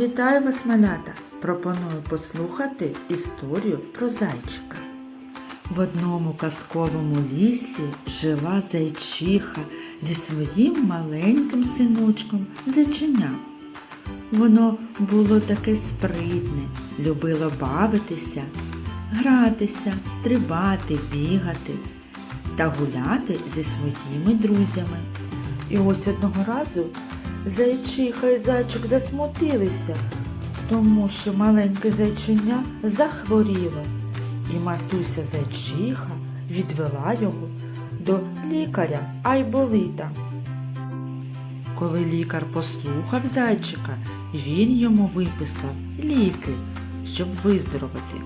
Вітаю вас, малята! Пропоную послухати історію про зайчика. В одному казковому лісі жила зайчиха зі своїм маленьким синочком зайченям. Воно було таке спритне, любило бавитися, гратися, стрибати, бігати та гуляти зі своїми друзями. І ось одного разу зайчиха і зайчик засмутилися, тому що маленьке зайчиня захворіло, і матуся зайчиха відвела його до лікаря Айболита. Коли лікар послухав зайчика, він йому виписав ліки, щоб виздоровити.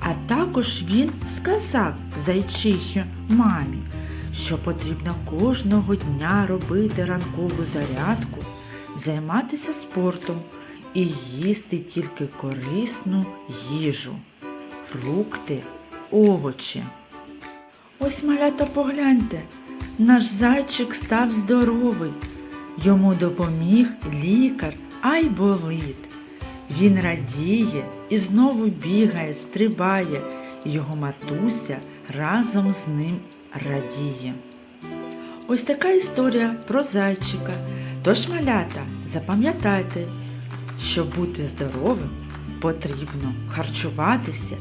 А також він сказав зайчихі мамі, що потрібно кожного дня робити ранкову зарядку, займатися спортом і їсти тільки корисну їжу, фрукти, овочі. Ось малята погляньте, наш зайчик став здоровий. Йому допоміг лікар Айболит. Він радіє і знову бігає, стрибає. Його матуся разом з ним радіє. Ось така історія про зайчика. Тож, малята, запам'ятайте, щоб бути здоровим, потрібно харчуватися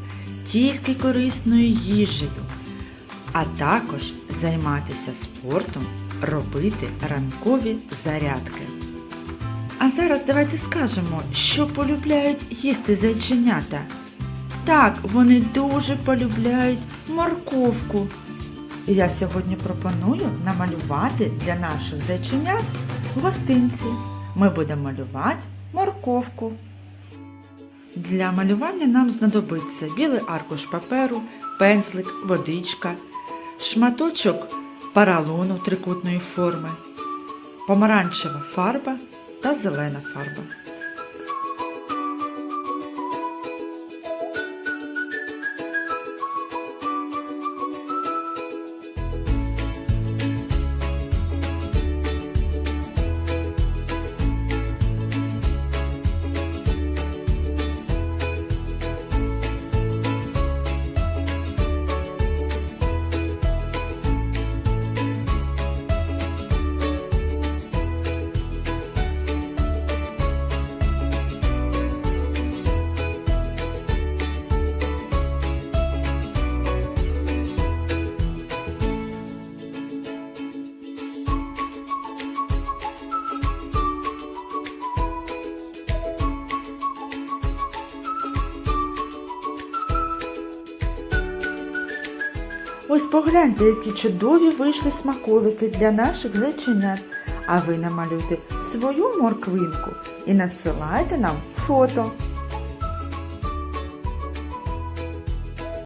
тільки корисною їжею, а також займатися спортом, робити ранкові зарядки. А зараз давайте скажемо, що полюбляють їсти зайченята. Так, вони дуже полюбляють морковку. І я сьогодні пропоную намалювати для наших зайченят гостинці. Ми будемо малювати морковку. Для малювання нам знадобиться білий аркуш паперу, пензлик, водичка, шматочок паралону трикутної форми, помаранчева фарба та зелена фарба. Ось погляньте, які чудові вийшли смаколики для наших зайченят. А ви намалюйте свою морквинку і надсилайте нам фото.